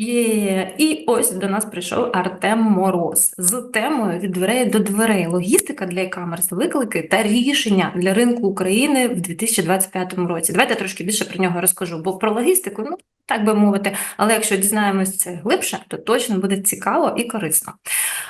Є, і ось до нас прийшов Артем Мороз з темою від дверей до дверей. Логістика для e-commerce, виклики та рішення для ринку України в 2025 році. Давайте трошки більше про нього розкажу, бо про логістику, ну так би мовити, але якщо дізнаємось це глибше, то точно буде цікаво і корисно.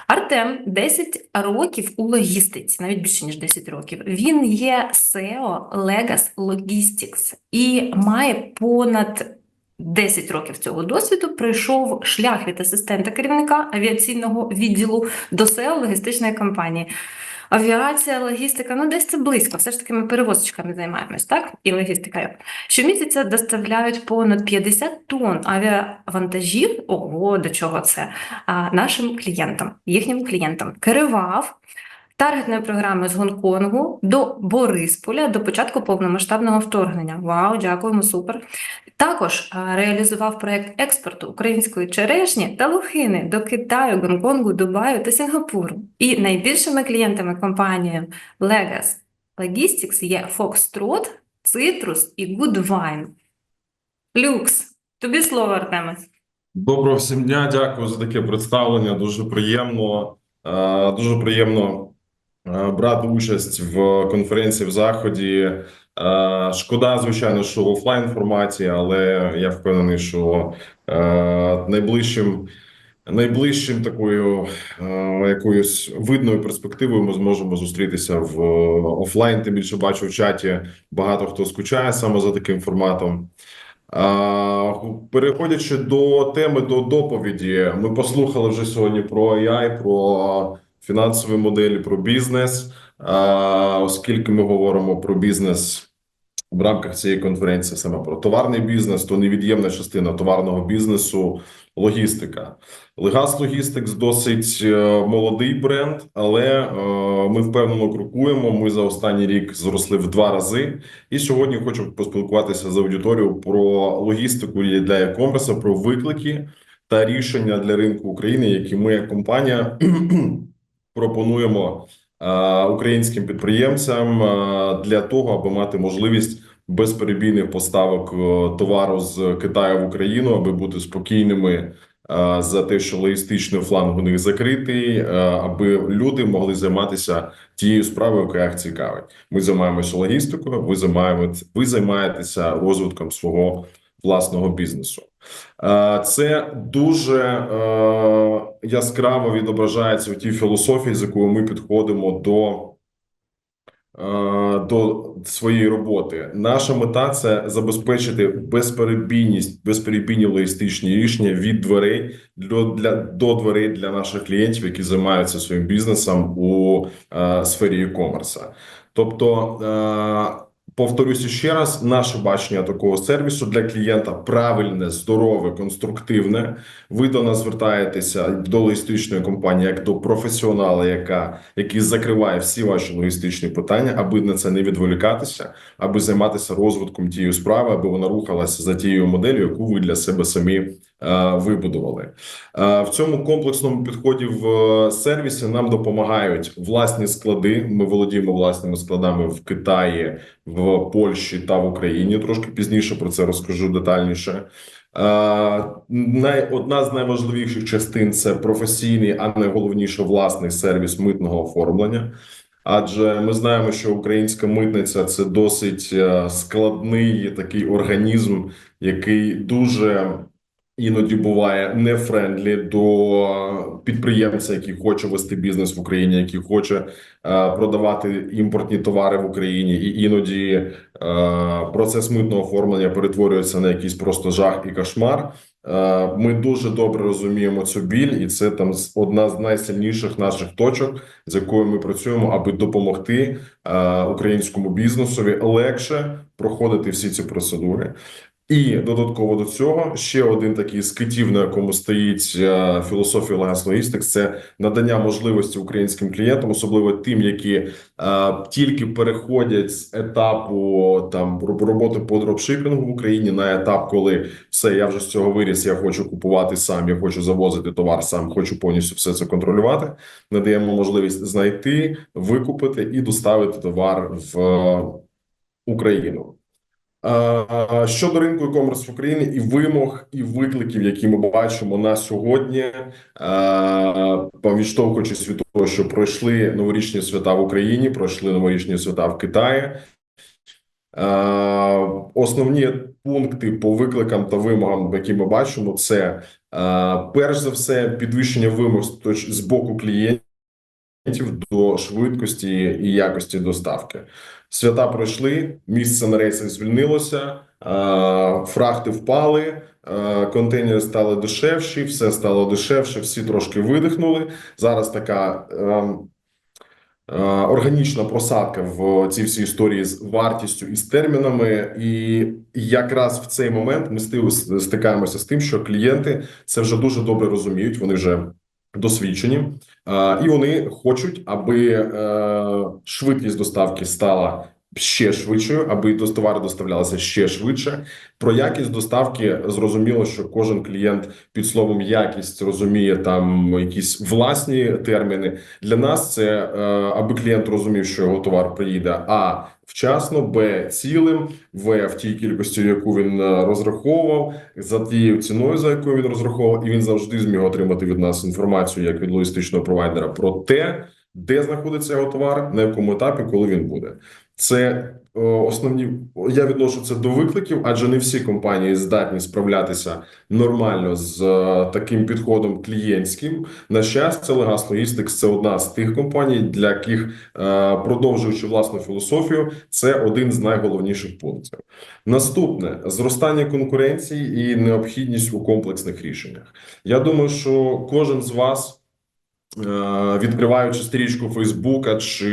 Артем 10 років у логістиці, навіть більше ніж 10 років. Він є SEO Legas Logistics і має понад 10 років цього досвіду пройшов шлях від асистента керівника авіаційного відділу до SEO логістичної компанії. Авіація, логістика, ну десь це близько. Все ж таки ми перевозочками займаємось, так? І логістикою. Щомісяця доставляють понад 50 тонн авіавантажів. Ого, до чого це? Нашим клієнтам, їхнім клієнтам. Керував таргетної програми з Гонконгу до Борисполя до початку повномасштабного вторгнення. Вау, дякуємо, супер. Також реалізував проект експорту української черешні та лохини до Китаю, Гонконгу, Дубаю та Сінгапуру. І найбільшими клієнтами компанії Legas Logistics є Foxtrot, Citrus і Goodwine. Люкс, тобі слово, Артеме. Доброго всім дня, дякую за таке представлення. Дуже приємно, е, дуже приємно е, брати участь в конференції в заході. Е, Шкода, звичайно, що в офлайн форматі, але я впевнений, що е, найближчим. Найближчим такою е, якоюсь видною перспективою ми зможемо зустрітися в офлайн. Тим більше бачу в чаті багато хто скучає саме за таким форматом. Переходячи до теми до доповіді, ми послухали вже сьогодні про AI, про фінансові моделі, про бізнес. Оскільки ми говоримо про бізнес в рамках цієї конференції, саме про товарний бізнес, то невід'ємна частина товарного бізнесу логістика. Легас Логістикс досить е, молодий бренд, але е, ми впевнено крокуємо. Ми за останній рік зросли в два рази. І сьогодні хочу поспілкуватися з аудиторією про логістику для e-commerce, про виклики та рішення для ринку України, які ми як компанія пропонуємо е, українським підприємцям е, для того, аби мати можливість безперебійних поставок е, товару з Китаю в Україну, аби бути спокійними за те, що логістичний фланг у них закритий, аби люди могли займатися тією справою, яка їх цікавить. Ми займаємося логістикою. Ви займаєтеся розвитком свого власного бізнесу. Е, Це дуже е, яскраво відображається в тій філософії, з якою ми підходимо до. е, До своєї роботи наша мета це забезпечити безперебійність, безперебійні логістичні рішення від дверей до для до дверей для наших клієнтів, які займаються своїм бізнесом у сфері e-commerce. Тобто, е, повторюся ще раз, наше бачення такого сервісу для клієнта правильне, здорове, конструктивне. Ви до нас звертаєтеся до логістичної компанії як до професіонала, яка який закриває всі ваші логістичні питання, аби на це не відволікатися, аби займатися розвитком тієї справи, аби вона рухалася за тією моделлю, яку ви для себе самі вибудували. Е, В цьому комплексному підході в е, сервісі нам допомагають власні склади. Ми володіємо власними складами в Китаї, в Польщі та в Україні. Трошки пізніше про це розкажу детальніше. Е, Одна з найважливіших частин це професійний, а найголовніше власний сервіс митного оформлення. Адже ми знаємо, що українська митниця це досить е, складний такий організм, який дуже іноді буває нефрендлі до підприємця, який хоче вести бізнес в Україні, який хоче е, продавати імпортні товари в Україні, і іноді е, процес митного оформлення перетворюється на якийсь просто жах і кошмар. Е, Ми дуже добре розуміємо цю біль, і це там одна з найсильніших наших точок, з якою ми працюємо, аби допомогти українському бізнесові легше проходити всі ці процедури. І додатково до цього ще один такий з китів, на якому стоїть е, філософія Legas Logistics, це надання можливості українським клієнтам, особливо тим, які е, тільки переходять з етапу там роботи по дропшипінгу в Україні на етап, коли все я вже з цього виріс. Я хочу купувати сам, я хочу завозити товар сам, хочу повністю все це контролювати. Надаємо можливість знайти, викупити і доставити товар в е, Україну. Щодо ринку e-commerce в Україні і вимог і викликів, які ми бачимо на сьогодні, відштовхуючись від того, що пройшли новорічні свята в Україні, пройшли новорічні свята в Китаї. Основні пункти по викликам та вимогам, які ми бачимо, це перш за все підвищення вимог з боку клієнтів до швидкості і якості доставки. Свята пройшли, місце на рейсах звільнилося, фрахти впали, контейнери стали дешевші, все стало дешевше, всі трошки видихнули. Зараз така ем, е, органічна просадка в цій всій історії з вартістю і з термінами. І якраз в цей момент ми стикаємося з тим, що клієнти це вже дуже добре розуміють. Вони вже досвідчені, е, і вони хочуть, аби е, швидкість доставки стала ще швидшою, аби товари доставлялися ще швидше. Про якість доставки зрозуміло, що кожен клієнт під словом якість розуміє там якісь власні терміни. Для нас це е, аби клієнт розумів, що його товар приїде а вчасно, б цілим, в в тій кількості, яку він е, розраховував, за тією ціною, за якою він розраховував, і він завжди зміг отримати від нас інформацію як від логістичного провайдера про те, де знаходиться його товар, на якому етапі, коли він буде. Це о, основні. Я відношу це до викликів, адже не всі компанії здатні справлятися нормально з е, таким підходом клієнтським. На щастя, Legas Logistics – це одна з тих компаній, для яких, е, продовжуючи власну філософію, це один з найголовніших пунктів. Наступне зростання конкуренції і необхідність у комплексних рішеннях. Я думаю, що кожен з вас. Е, Відкриваючи стрічку Фейсбука чи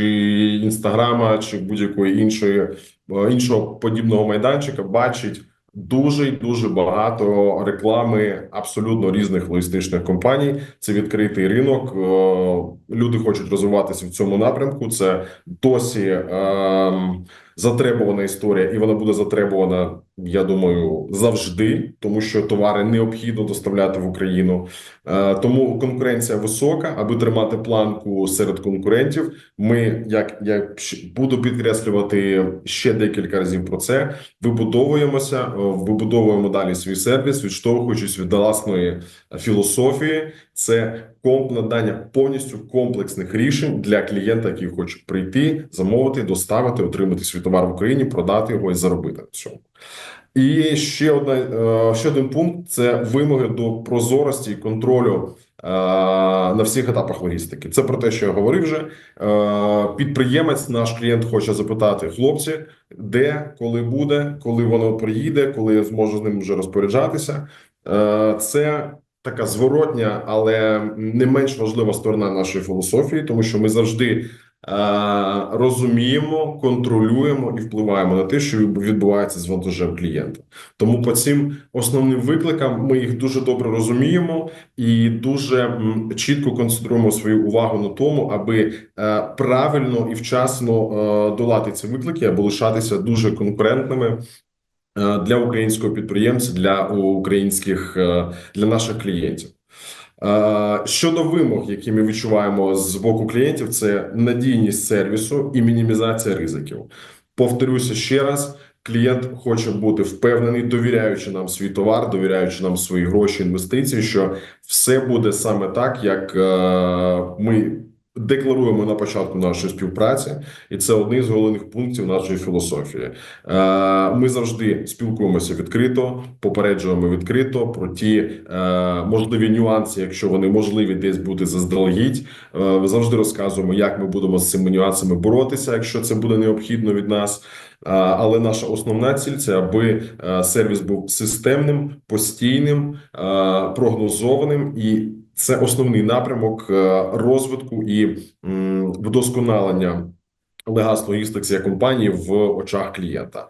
Інстаграма, чи будь-якої іншої е, іншого подібного майданчика, бачить дуже й дуже багато реклами абсолютно різних логістичних компаній. Це відкритий ринок. Е, Люди хочуть розвиватися в цьому напрямку. Це досі ем, затребувана історія, і вона буде затребувана, я думаю, завжди, тому що товари необхідно доставляти в Україну. Е, Тому конкуренція висока, аби тримати планку серед конкурентів. Ми, як я буду підкреслювати ще декілька разів про це, вибудовуємося, е, вибудовуємо далі свій сервіс, відштовхуючись від власної філософії. Це комп надання повністю комплексних рішень для клієнта, який хоче прийти, замовити, доставити, отримати свій товар в Україні, продати його і заробити на цьому. І ще одна е, ще один пункт це вимоги до прозорості і контролю е, на всіх етапах логістики. Це про те, що я говорив вже. Е, Підприємець, наш клієнт хоче запитати хлопці, де, коли буде, коли воно приїде, коли я зможу з ним вже розпоряджатися. Це така зворотня, але не менш важлива сторона нашої філософії, тому що ми завжди розуміємо, контролюємо і впливаємо на те, що відбувається з вантажем клієнта. Тому по цим основним викликам ми їх дуже добре розуміємо і дуже чітко концентруємо свою увагу на тому, аби е, правильно і вчасно е, долати ці виклики, або лишатися дуже конкурентними. е, Для українського підприємця, для українських е, для наших клієнтів. Е, Щодо вимог, які ми відчуваємо з боку клієнтів, це надійність сервісу і мінімізація ризиків. Повторюся ще раз: клієнт хоче бути впевнений, довіряючи нам свій товар, довіряючи нам свої гроші, інвестиції, що все буде саме так, як е, ми декларуємо на початку нашої співпраці, і це один з головних пунктів нашої філософії. Е, Ми завжди спілкуємося відкрито, попереджуємо відкрито про ті е, можливі нюанси, якщо вони можливі десь бути заздалегідь. Е, Завжди розказуємо, як ми будемо з цими нюансами боротися, якщо це буде необхідно від нас. Але наша основна ціль це аби сервіс був системним, постійним, прогнозованим, і це основний напрямок е, розвитку і вдосконалення легас логістикс як компанії в очах клієнта.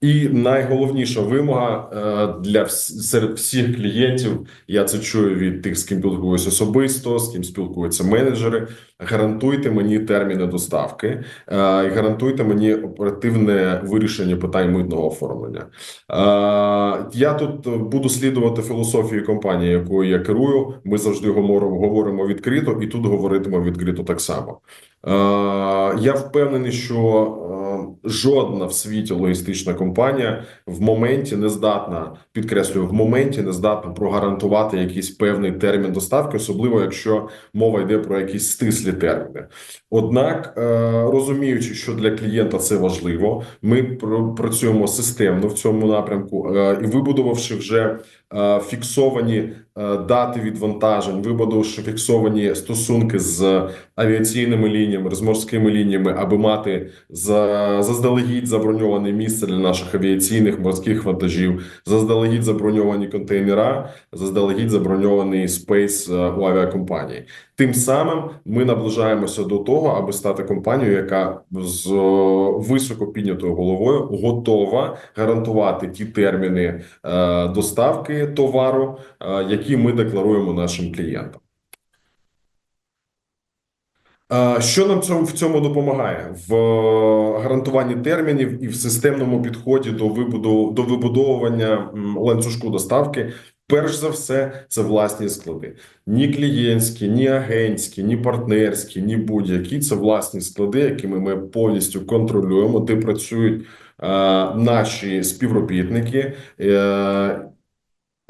І найголовніша вимога е, для серед всіх клієнтів. Я це чую від тих, з ким спілкуюся особисто, з ким спілкуються менеджери. Гарантуйте мені терміни доставки, е, і гарантуйте мені оперативне вирішення питань митного оформлення. Е, Я тут буду слідувати філософії компанії, якою я керую. Ми завжди говоримо, відкрито, і тут говоритимо відкрито так само. Я впевнений, що жодна в світі логістична компанія в моменті не здатна, підкреслюю, в моменті не здатна прогарантувати якийсь певний термін доставки, особливо якщо мова йде про якісь стислі терміни. Однак, е, розуміючи, що для клієнта це важливо, ми працюємо системно в цьому напрямку е, і вибудувавши вже е, фіксовані дати відвантажень, вибудовувавши фіксовані стосунки з авіаційними лініями, з морськими лініями, аби мати за заздалегідь заброньоване місце для наших авіаційних морських вантажів, заздалегідь заброньовані контейнера, заздалегідь заброньований спейс е, у авіакомпанії. Тим самим ми наближаємося до того, аби стати компанією, яка з е, високо піднятою головою готова гарантувати ті терміни е, доставки товару, е, які ми декларуємо нашим клієнтам. Що нам в цьому допомагає в е, гарантуванні термінів і в системному підході до вибуду до вибудовування ланцюжку доставки? Перш за все, це власні склади. Ні клієнтські, ні агентські, ні партнерські, ні будь-які це власні склади, якими ми повністю контролюємо, де працюють е, наші співробітники. Е,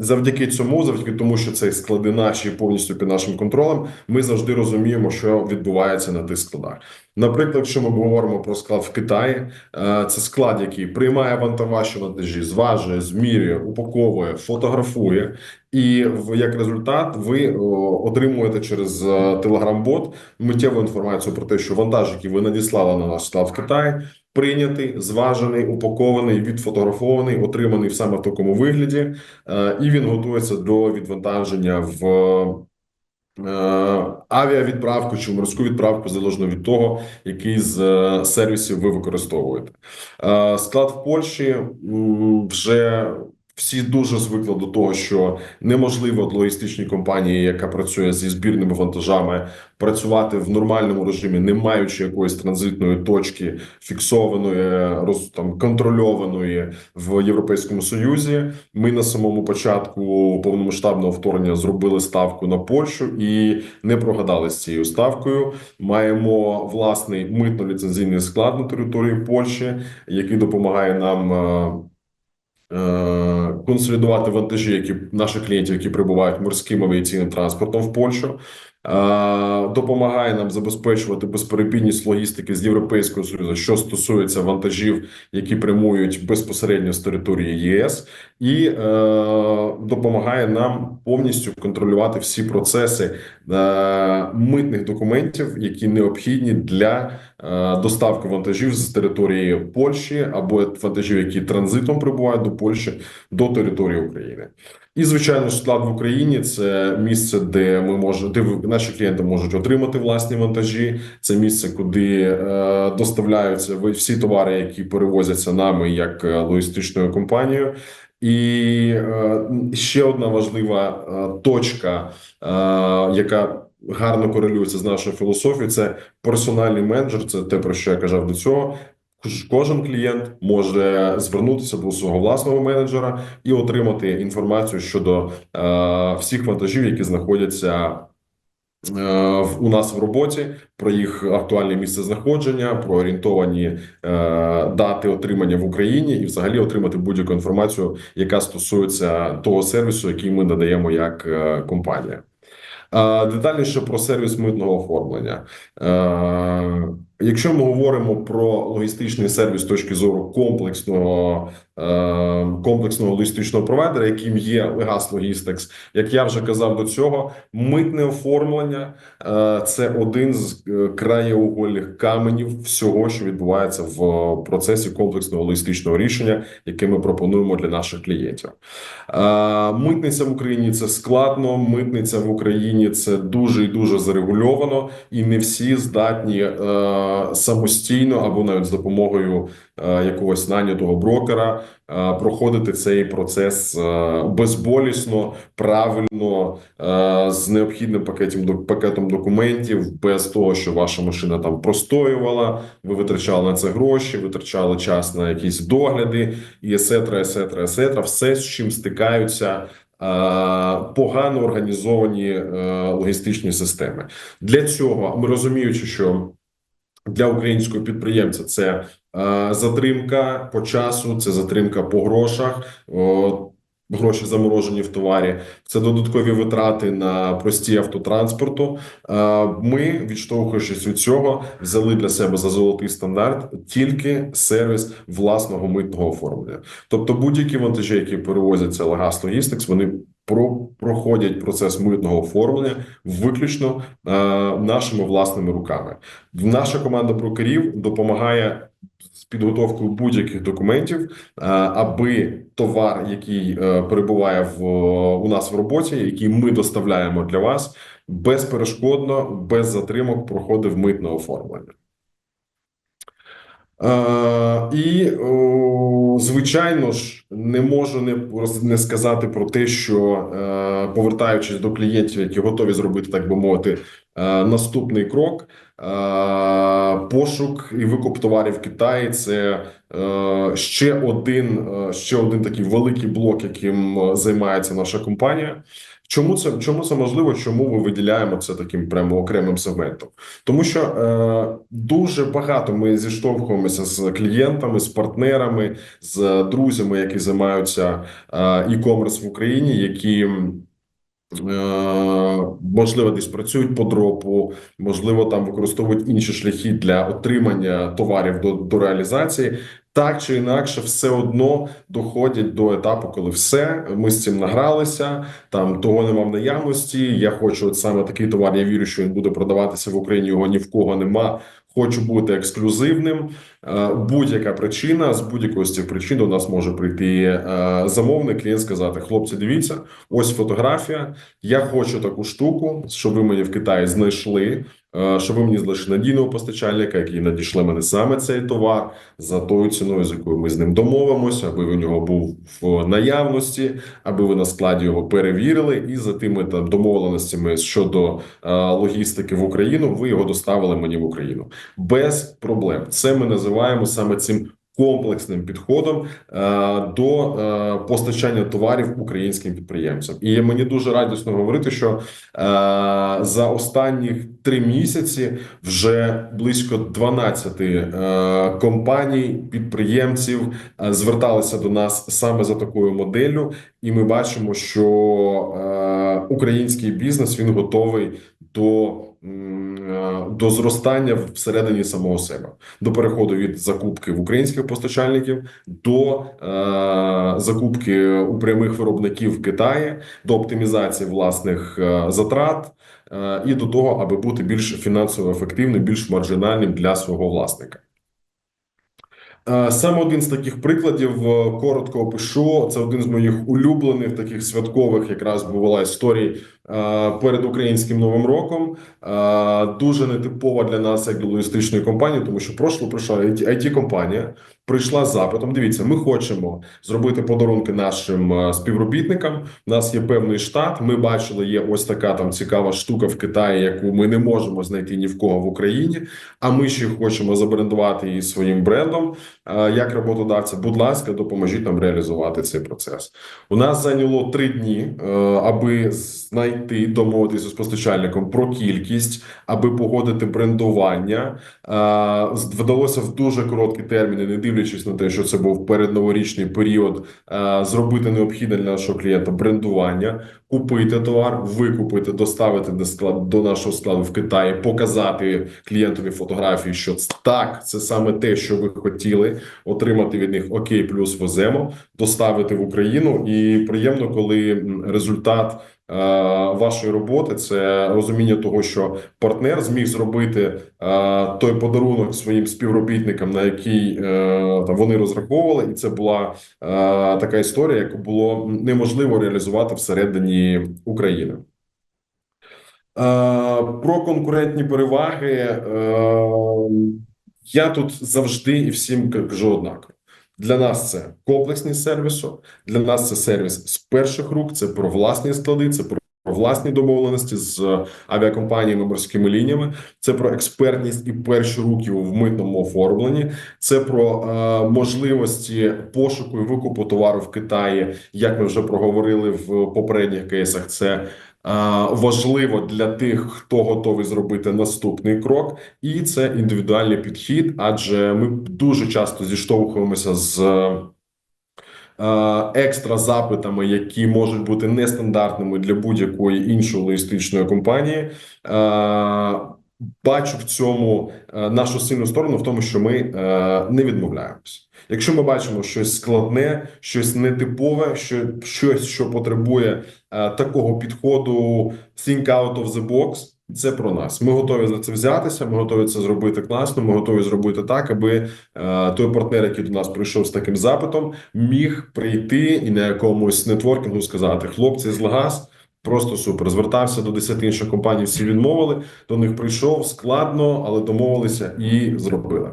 Завдяки цьому, завдяки тому, що це склади наші повністю під нашим контролем, ми завжди розуміємо, що відбувається на тих складах. Наприклад, якщо ми говоримо про склад в Китаї, е, це склад, який приймає ванта- вантажі, зважує, змірює, упаковує, фотографує, і як результат ви отримуєте через телеграм-бот миттєву інформацію про те, що вантаж, який ви надіслали на наш склад в Китаї, прийнятий, зважений, упакований, відфотографований, отриманий саме в такому вигляді, е, і він готується до відвантаження в е, авіавідправку чи в морську відправку, залежно від того, який з е, сервісів ви використовуєте. Склад в Польщі вже всі дуже звикли до того, що неможливо логістичній компанії, яка працює зі збірними вантажами, працювати в нормальному режимі, не маючи якоїсь транзитної точки фіксованої, роз там контрольованої в Європейському Союзі. Ми на самому початку повномасштабного вторгнення зробили ставку на Польщу і не прогадали з цією ставкою. Маємо власний митно-ліцензійний склад на території Польщі, який допомагає нам. Е, Консолідувати вантажі, які наших клієнтів, які прибувають морським авіаційним транспортом в Польщу, допомагає нам забезпечувати безперебійність логістики з Європейського союзу, що стосується вантажів, які прямують безпосередньо з території ЄС, і е, допомагає нам повністю контролювати всі процеси е, митних документів, які необхідні для е, доставки вантажів з території Польщі або вантажів, які транзитом прибувають до Польщі до території України. І звичайно, склад в Україні це місце, де ми можемо, де наші клієнти можуть отримати власні вантажі. Це місце, куди е, доставляються всі товари, які перевозяться нами як е, логістичною компанією. І е, ще одна важлива е, точка, е, яка гарно корелюється з нашою філософією, це персональний менеджер. Це те, про що я казав до цього. Кож- Кожен клієнт може звернутися до свого власного менеджера і отримати інформацію щодо е, всіх вантажів, які знаходяться е, у нас в роботі, про їх актуальне місце знаходження, про орієнтовані е, дати отримання в Україні, і взагалі отримати будь-яку інформацію, яка стосується того сервісу, який ми надаємо як е, компанія. Е, Детальніше про сервіс митного оформлення. Е, Якщо ми говоримо про логістичний сервіс з точки зору комплексного е, комплексного логістичного провайдера, яким є Legas Logistics, як я вже казав до цього, митне оформлення е, це один з е, краєугольних каменів всього, що відбувається в процесі комплексного логістичного рішення, яке ми пропонуємо для наших клієнтів. Митниця в Україні це складно. Митниця в Україні це дуже і дуже зарегульовано, і не всі здатні самостійно або навіть з допомогою е, якогось нанятого брокера е, проходити цей процес е, безболісно, правильно, з необхідним пакетом пакетом документів, без того, що ваша машина там простоювала, ви витрачали на це гроші, витрачали час на якісь догляди, і есетра, есетра, есетра, все з чим стикаються. Погано організовані логістичні системи для цього ми розуміючи, що для українського підприємця це Е, Затримка по часу, це затримка по грошах. Гроші заморожені в товарі, це додаткові витрати на прості автотранспорту. Е, Ми, відштовхуючись від цього, взяли для себе за золотий стандарт тільки сервіс власного митного оформлення. Тобто, будь-які вантажі, які перевозяться Лагас Логістикс, вони про проходять процес митного оформлення виключно е, нашими власними руками. Наша команда брокерів допомагає підготовкою будь-яких документів, е, аби товар, який е, перебуває в у нас в роботі, який ми доставляємо для вас, безперешкодно, без затримок проходив митне оформлення. Е, і звичайно ж не можу не, не сказати про те, що е, повертаючись до клієнтів, які готові зробити, так би мовити, е, наступний крок. Пошук і викуп товарів в Китаї це ще один, ще один такий великий блок, яким займається наша компанія. Чому це чому це можливо? Чому ми виділяємо це таким прямо окремим сегментом? Тому що е, дуже багато ми зіштовхуємося з клієнтами, з партнерами, з друзями, які займаються е, e-commerce в Україні, які е, можливо десь працюють по дропу, можливо, там використовують інші шляхи для отримання товарів до, до реалізації. Так чи інакше, все одно доходять до етапу, коли все ми з цим награлися. Там того нема в наявності. Я хочу от саме такий товар. Я вірю, що він буде продаватися в Україні. Його ні в кого нема. Хочу бути ексклюзивним. Е, Будь-яка причина з будь-якої з цих причин до нас може прийти е, замовник, клієнт сказати: хлопці, дивіться, ось фотографія. Я хочу таку штуку, щоб ви мені в Китаї знайшли. Е, Щоб ви мені залишили надійного постачальника, який надійшли мене саме цей товар за тою ціною, з якою ми з ним домовимося, аби у нього був в наявності, аби ви на складі його перевірили, і за тими там домовленостями щодо е, логістики в Україну, ви його доставили мені в Україну без проблем. Це ми називаємо саме цим. Комплексним підходом е, до е, постачання товарів українським підприємцям, і мені дуже радісно говорити, що е, за останні три місяці вже близько 12 е, компаній підприємців зверталися до нас саме за такою моделлю, і ми бачимо, що український бізнес він готовий до, до зростання всередині самого себе, до переходу від закупки в українських постачальників до е, закупки у прямих виробників в Китаї, до оптимізації власних е, затрат. е, І до того, аби бути більш фінансово ефективним, більш маржинальним для свого власника. Е, Саме один з таких прикладів е, коротко опишу. Це один з моїх улюблених таких святкових, якраз була історій е, перед українським новим роком. Е, Дуже нетипова для нас як для логістичної компанії, тому що прошло прийшла it компанія прийшла з запитом. Дивіться, ми хочемо зробити подарунки нашим е, співробітникам. У нас є певний штат. Ми бачили, є ось така там цікава штука в Китаї, яку ми не можемо знайти ні в кого в Україні. А ми ще хочемо забрендувати її своїм брендом. Е, Як роботодавця, будь ласка, допоможіть нам реалізувати цей процес. У нас зайняло три дні, е, аби знайти домовитися з постачальником про кількість, аби погодити брендування. Вдалося в дуже короткі терміни, не дивлячись на те, що це був передноворічний період, зробити необхідне для нашого клієнта брендування, купити товар, викупити, доставити до склад до нашого складу в Китаї, показати клієнтові фотографії, що так, це саме те, що ви хотіли отримати від них. Окей, плюс веземо, доставити в Україну. І приємно, коли результат. Е, Вашої роботи це розуміння того, що партнер зміг зробити е, той подарунок своїм співробітникам, на який е, там вони розраховували, і це була така історія, яку було неможливо реалізувати всередині України. Про конкурентні переваги я тут завжди і всім кажу однаково. Для нас це комплексність сервісу, для нас це сервіс з перших рук, це про власні склади, це про власні домовленості з авіакомпаніями морськими лініями. Це про експертність і перші руки в митному оформленні. Це про е, можливості пошуку і викупу товару в Китаї, як ми вже проговорили в попередніх кейсах. Це е, важливо для тих, хто готовий зробити наступний крок, і це індивідуальний підхід, адже ми дуже часто зіштовхуємося з. е, Екстра запитами, які можуть бути нестандартними для будь-якої іншої логістичної компанії, Е, бачу в цьому е, нашу сильну сторону в тому, що ми е, не відмовляємося. Якщо ми бачимо щось складне, щось нетипове, що щось, що потребує е, такого підходу think out of the box, це про нас. Ми готові за це взятися. Ми готові це зробити класно. Ми готові зробити так, аби е, той партнер, який до нас прийшов з таким запитом, міг прийти і на якомусь нетворкінгу сказати: хлопці з Лагас. Просто супер. Звертався до 10 інших компаній, всі відмовили. До них прийшов складно, але домовилися і зробили.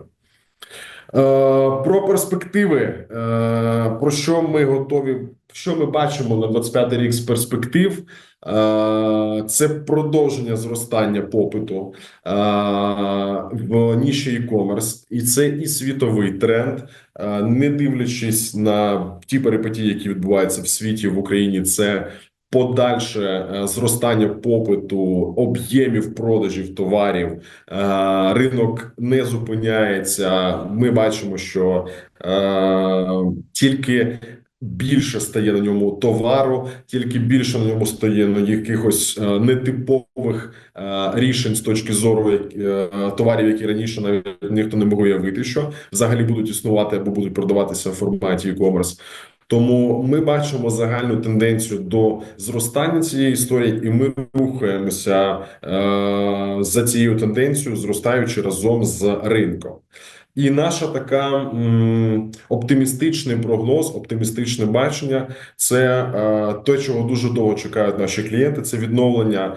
Е, Про перспективи, е, про що ми готові, що ми бачимо на 25 рік з перспектив, Е, це продовження зростання попиту в ніші e-commerce, і це і світовий тренд, не дивлячись на ті перипетії, які відбуваються в світі в Україні, це подальше е, зростання попиту, об'ємів продажів товарів. Е, Ринок не зупиняється. Ми бачимо, що е, тільки більше стає на ньому товару, тільки більше на ньому стає на якихось нетипових рішень з точки зору товарів, які раніше навіть ніхто не мог уявити, що взагалі будуть існувати або будуть продаватися в форматі e-commerce. Тому ми бачимо загальну тенденцію до зростання цієї історії, і ми рухаємося е, за цією тенденцією, зростаючи разом з ринком. І наша така м, оптимістичний прогноз, оптимістичне бачення це е, те, чого дуже довго чекають наші клієнти. Це відновлення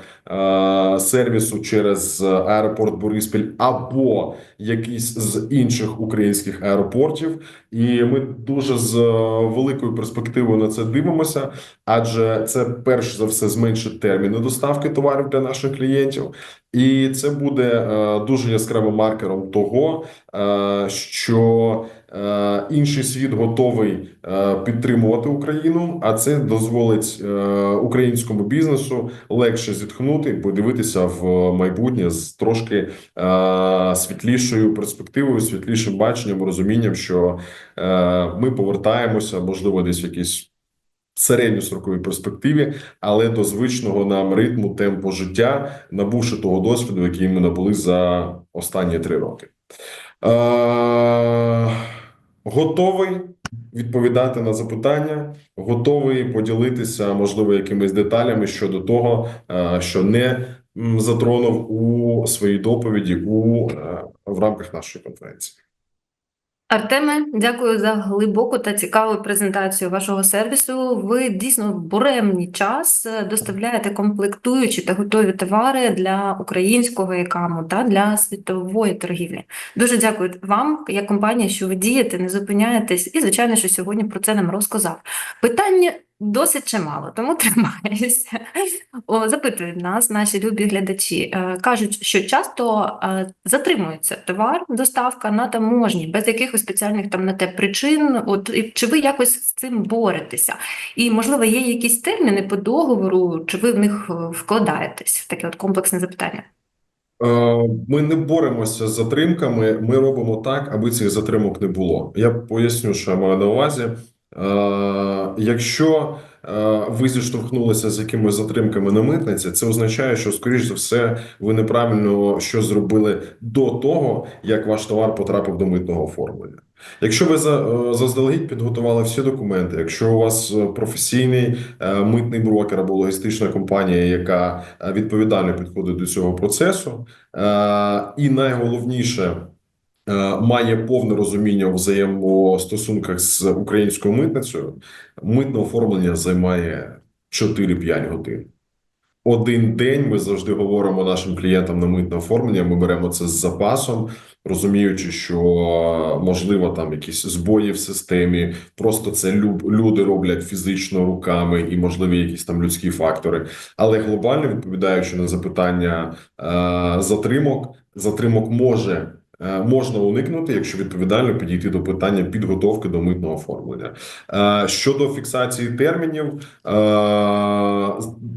е, сервісу через аеропорт Бориспіль або якийсь з інших українських аеропортів. І ми дуже з е, великою перспективою на це дивимося, адже це перш за все зменшить терміни доставки товарів для наших клієнтів, і це буде е, дуже яскравим маркером того, е, що е, інший світ готовий підтримувати Україну, а це дозволить українському бізнесу легше зітхнути подивитися в майбутнє з трошки світлішою перспективою, світлішим баченням, розумінням, що ми повертаємося, можливо, десь в якісь середньостроковій перспективі, але до звичного нам ритму, темпу життя, набувши того досвіду, який ми набули за останні три роки. Е, готовий відповідати на запитання, готовий поділитися, можливо, якимись деталями щодо того, е, що не затронув у своїй доповіді у е, в рамках нашої конференції. Артеме, дякую за глибоку та цікаву презентацію вашого сервісу. Ви дійсно в буремний час е, доставляєте комплектуючі та готові товари для українського екаму та для світової торгівлі. Дуже дякую вам, як компанія, що ви дієте, не зупиняєтесь, і звичайно, що сьогодні про це нам розказав. Питання досить чимало, тому тримаюся. Запитують нас наші любі глядачі. Е, Кажуть, що часто е, затримується товар, доставка на таможні без якихось спеціальних там на те причин. От чи ви якось з цим боретеся? І можливо, є якісь терміни по договору, чи ви в них е, вкладаєтесь? Таке от комплексне запитання. Ми не боремося з затримками. Ми робимо так, аби цих затримок не було. Я поясню, що я маю на увазі. Е, Якщо е, ви зіштовхнулися з якимись затримками на митниці, це означає, що скоріш за все ви неправильно що зробили до того, як ваш товар потрапив до митного оформлення. Якщо ви е, заздалегідь підготували всі документи, якщо у вас професійний митний брокер або логістична компанія, яка відповідально підходить до цього процесу, і найголовніше має повне розуміння у взаємостосунках з українською митницею, митне оформлення займає 4-5 годин. один день. Ми завжди говоримо нашим клієнтам на митне оформлення. Ми беремо це з запасом, розуміючи, що е, можливо там якісь збої в системі. Просто це люди роблять фізично руками і можливі якісь там людські фактори. Але глобально відповідаючи на запитання е, затримок, затримок може. Е, Можна уникнути, якщо відповідально підійти до питання підготовки до митного оформлення. Е, Щодо фіксації термінів, е,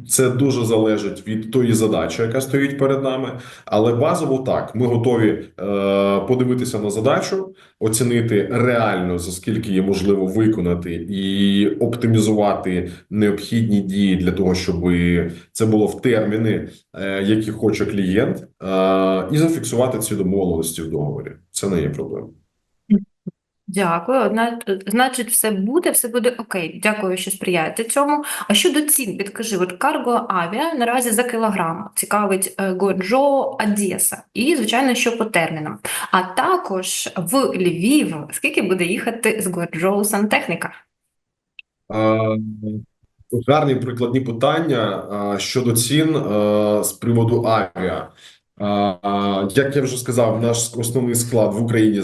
це дуже залежить від тої задачі, яка стоїть перед нами. Але базово так, ми готові подивитися на задачу, оцінити реально за скільки її можливо виконати, і оптимізувати необхідні дії для того, щоб це було в терміни, які хоче клієнт, і зафіксувати ці домовленості в договорі. Це не є проблемою. Дякую. Одна- Значить, все буде, все буде окей. Дякую, що сприяєте цьому. А щодо цін, підкажи, от Cargo Avia наразі за кілограм цікавить е, Годжо Одеса і, звичайно, що по термінам. А також в Львів, скільки буде їхати з Годжо Сантехніка? Е, Гарні прикладні питання е, щодо цін е, з приводу авіа. Е, Як я вже сказав, наш основний склад в Україні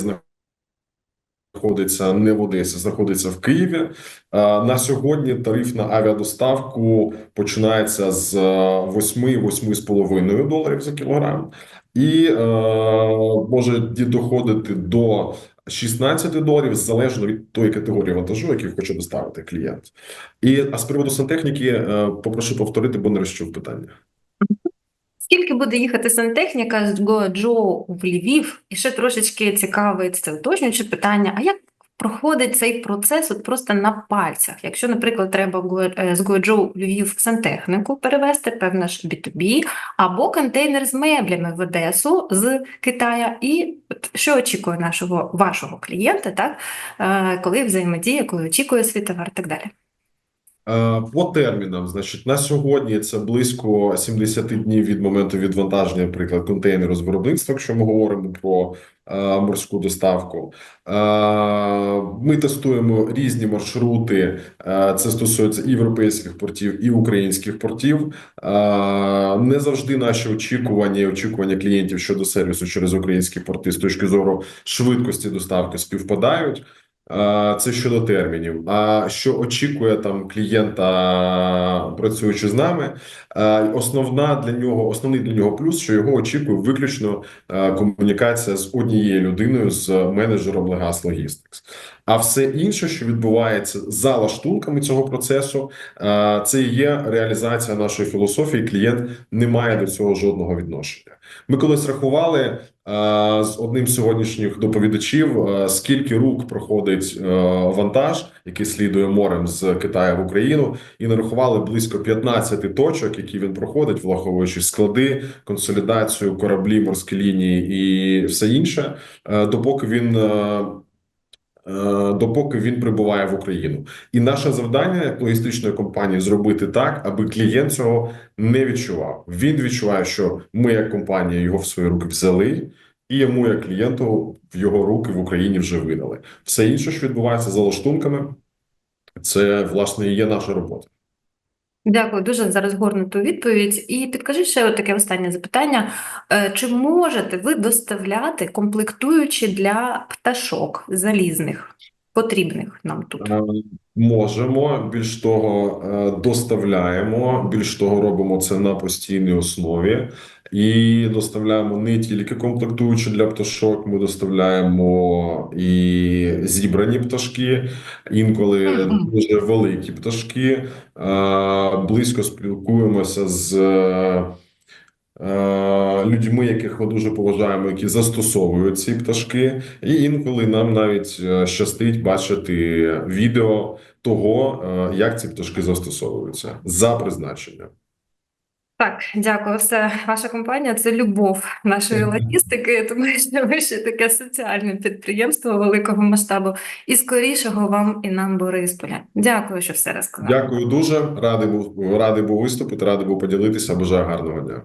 знаходиться не в Одесі, знаходиться в Києві. Е, На сьогодні тариф на авіадоставку починається з 8-8,5 доларів за кілограм, і е, може доходити до 16 доларів залежно від тої категорії вантажу, який хоче доставити клієнт. І а з приводу сантехніки е, попрошу повторити, бо не розчув питання. Скільки буде їхати сантехніка з Годжо в Львів? І ще трошечки цікавить це уточнююче питання. А як проходить цей процес от просто на пальцях? Якщо, наприклад, треба е, з Годжо в Львів сантехніку перевезти, певно ж B2B, або контейнер з меблями в Одесу з Китая, і що очікує нашого вашого клієнта, так е, коли взаємодіє, коли очікує свій товар, і так далі. Е, По термінам, значить, на сьогодні це близько 70 днів від моменту відвантаження, наприклад, контейнеру з виробництва, якщо ми говоримо про е, морську доставку. Е, Ми тестуємо різні маршрути. Е, Це стосується і європейських портів, і українських портів. Е, Не завжди наші очікування і очікування клієнтів щодо сервісу через українські порти з точки зору швидкості доставки співпадають. Це щодо термінів. А що очікує там клієнта, працюючи з нами, основна для нього, основний для нього плюс, що його очікує виключно комунікація з однією людиною, з менеджером Legas Logistics. А все інше, що відбувається за лаштунками цього процесу, е, це є реалізація нашої філософії. Клієнт не має до цього жодного відношення. Ми колись рахували е, з одним з сьогоднішніх доповідачів, е, скільки рук проходить вантаж, який слідує морем з Китаю в Україну, і нарахували близько 15 точок, які він проходить, враховуючи склади, консолідацію, кораблі, морські лінії і все інше, допоки він. Е, Допоки він прибуває в Україну, і наше завдання як логістичної компанії зробити так, аби клієнт цього не відчував. Він відчуває, що ми, як компанія, його в свої руки взяли, і йому, як клієнту, в його руки в Україні вже видали. Все інше, що відбувається за лаштунками, це власне і є наша робота. Дякую дуже за розгорнуту відповідь. І підкажи ще таке останнє запитання. Е, Чи можете ви доставляти комплектуючі для пташок залізних, потрібних нам тут? Е, Можемо більш того, е, доставляємо. Більш того, робимо це на постійній основі і доставляємо не тільки комплектуючі для пташок, ми доставляємо і зібрані пташки, інколи дуже великі пташки. Близько спілкуємося з. е, Людьми, яких ми дуже поважаємо, які застосовують ці пташки, і інколи нам навіть е, щастить бачити відео того, е, як ці пташки застосовуються за призначенням. Так, дякую. Все, ваша компанія це любов нашої логістики, тому що ви ще таке соціальне підприємство великого масштабу. І скорішого вам і нам Борисполя. Дякую, що все розказали. Дякую дуже. Радий був радий був виступити, радий був поділитися. Бажаю гарного дня.